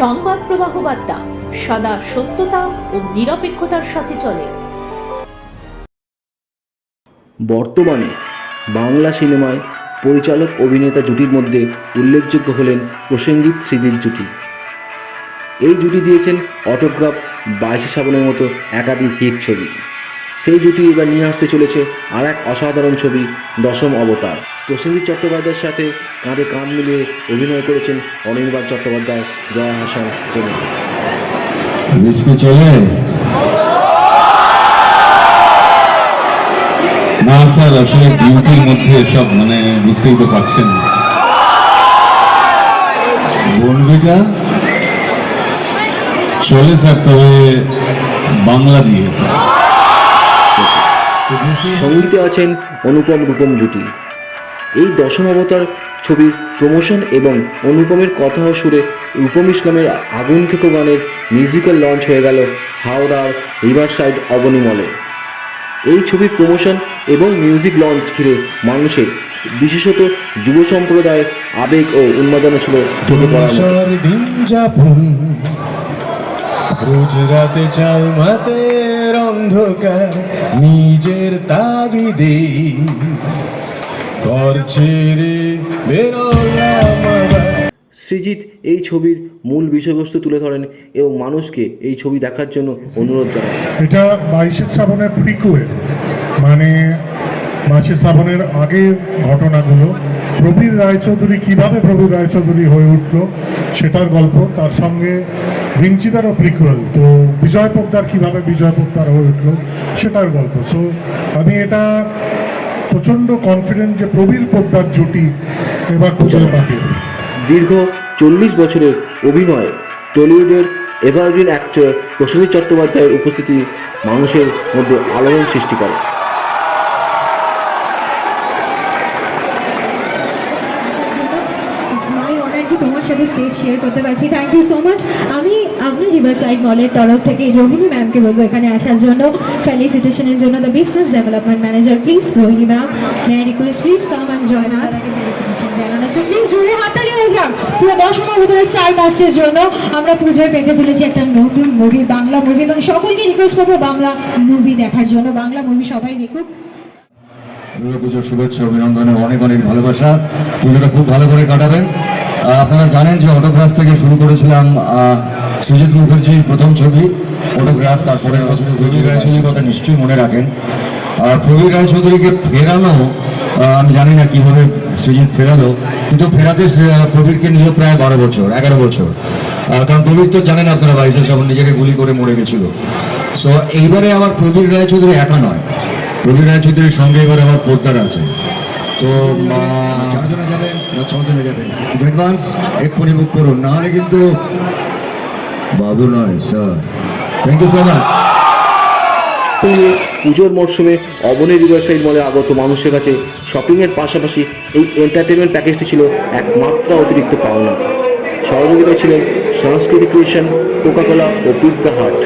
সংবাদ প্রবাহ বার্তা, সদা সত্যতা ও নিরপেক্ষতার সাথে চলে। বর্তমানে বাংলা সিনেমায় পরিচালক অভিনেতা জুটির মধ্যে উল্লেখযোগ্য হলেন প্রসেনজিৎ স্মৃতির জুটি। এই জুটি দিয়েছেন অটোগ্রাফ বাইশে শ্রাবণের মতো একাধিক হিট ছবি। সেই জুটি এবার নিয়ে আসতে চলেছে আর এক অসাধারণ ছবি, দশম অবতার। প্রসেনজিৎ চট্টোপাধ্যায়ের সাথে কাঁধে কাঁধ মিলিয়ে অভিনয় করেছেন অনির্বাণ চট্টোপাধ্যায় জয়া হাসান প্রমুখ। বৃষ্টি চলে। না স্যার আসলে ডিউটির মধ্যে সব মানে বুঝতেই তো পারছেন। বনভিটা চলে স্যার তবে বাংলা দিয়ে। সঙ্গীতে আছেন অনুপম রূপম জুটি। এই দশম অবতার ছবির প্রমোশন এবং অনুপমের কথা সুরে রূপম ইসলামের আগুন খেকো গানের মিউজিক্যাল লঞ্চ হয়ে গেল হাওড়ার রিভার সাইড অবনিমলে এই ছবির প্রমোশন এবং মিউজিক লঞ্চ ঘিরে মানুষের, বিশেষত যুব সম্প্রদায়ের আবেগ ও উন্মাদনা ছিল দিন যাপন, রোজ রাতে চালমাতের অন্ধকার, নিজের তাগিদে ঘর ছেড়ে সৃজিত এই ছবির মূল বিষয়বস্তু তুলে ধরেন এবং মানুষকে এই ছবি দেখার জন্য অনুরোধ জানান। এটা বাইশে শ্রাবণের প্রিকুয়েল মানে বাইশে শ্রাবণের আগের ঘটনাগুলো। প্রবীর রায়চৌধুরী কীভাবে প্রবীর রায়চৌধুরী হয়ে উঠল সেটার গল্প তার সঙ্গে ভিঞ্চিদারও প্রিকুয়েল তো বিজয় পোদ্দার কীভাবে বিজয় পোদ্দার হয়ে উঠল সেটার গল্প। সো আমি এটা প্রচণ্ড কনফিডেন্ট যে প্রবীর পদ্মার জুটি এবার খুঁজে পাবে। দীর্ঘ চল্লিশ বছরের অভিনয় টলিউডের এভারগ্রিন অ্যাক্টর প্রসেনজিৎ চট্টোপাধ্যায়ের উপস্থিতি মানুষের মধ্যে আলোড়ন সৃষ্টি করে। তোমার সাথে স্টেজ শেয়ার করতে পারছি। থ্যাংক ইউ সো মাচ আমি আপনি রিভারসাইড মলের তরফ থেকে রোহিণী ম্যামকে বলব এখানে আসার জন্য। ফেলিসিটেশনের জন্য the business development manager please Rohini ma'am may request please come and join আর তাকে ফেলিসিটেশন জানানোর জন্য। প্লিজ জোরে হাততালি হয়ে যাক। পুরো দর্শক মহোদয়ের স্টার কাস্টের জন্য। আমরা পুজোয় পেতে চলেছি একটা নতুন মুভি বাংলা মুভি এবং সকলকে রিকোয়েস্ট করব বাংলা মুভি দেখার জন্য। বাংলা মুভি সবাই দেখুক। দুর্গা পুজোর শুভেচ্ছা অভিনন্দনে অনেক অনেক ভালোবাসা। পুজোটা খুব ভালো করে কাটাবেন। আপনারা জানেন যে অটোগ্রাফ থেকে শুরু করেছিলাম সুজিত মুখার্জির প্রথম ছবি। অটোগ্রাফ তারপরে প্রবীর রায়চৌধুরীর কথা নিশ্চয়ই মনে রাখেন। প্রবীর রায়চৌধুরীকে ফেরানো আমি জানি না কীভাবে সুজিত ফেরালো, কিন্তু ফেরাতে প্রবীরকে নিল প্রায় বারো বছর, এগারো বছর। কারণ প্রবীর তো জানেন আপনারা বাইশে যখন নিজেকে গুলি করে মরে গেছিল। সো এইবারে আবার প্রবীর রায়চৌধুরী একা নয়। প্রবীর রায়চৌধুরীর সঙ্গে এবার আমার পোদ্দার আছে। তো চারজনে যাবেন না ছজনে যাবেন। অ্যাডভান্স এক্ষুনি বুক করুন। নাহলে কিন্তু বাবু নয় sir thank you so much পুজোর মরশুমে অবনী রিভারসাইড মলে আগত মানুষের কাছে শপিংয়ের পাশাপাশি এই এন্টারটেনমেন্ট প্যাকেজটি ছিল এক মাত্রা অতিরিক্ত পাওনা। সহযোগিতায় ছিলেন সাংস্কৃতিক ক্রিয়েশন কোকাকোলা ও পিৎজা হাট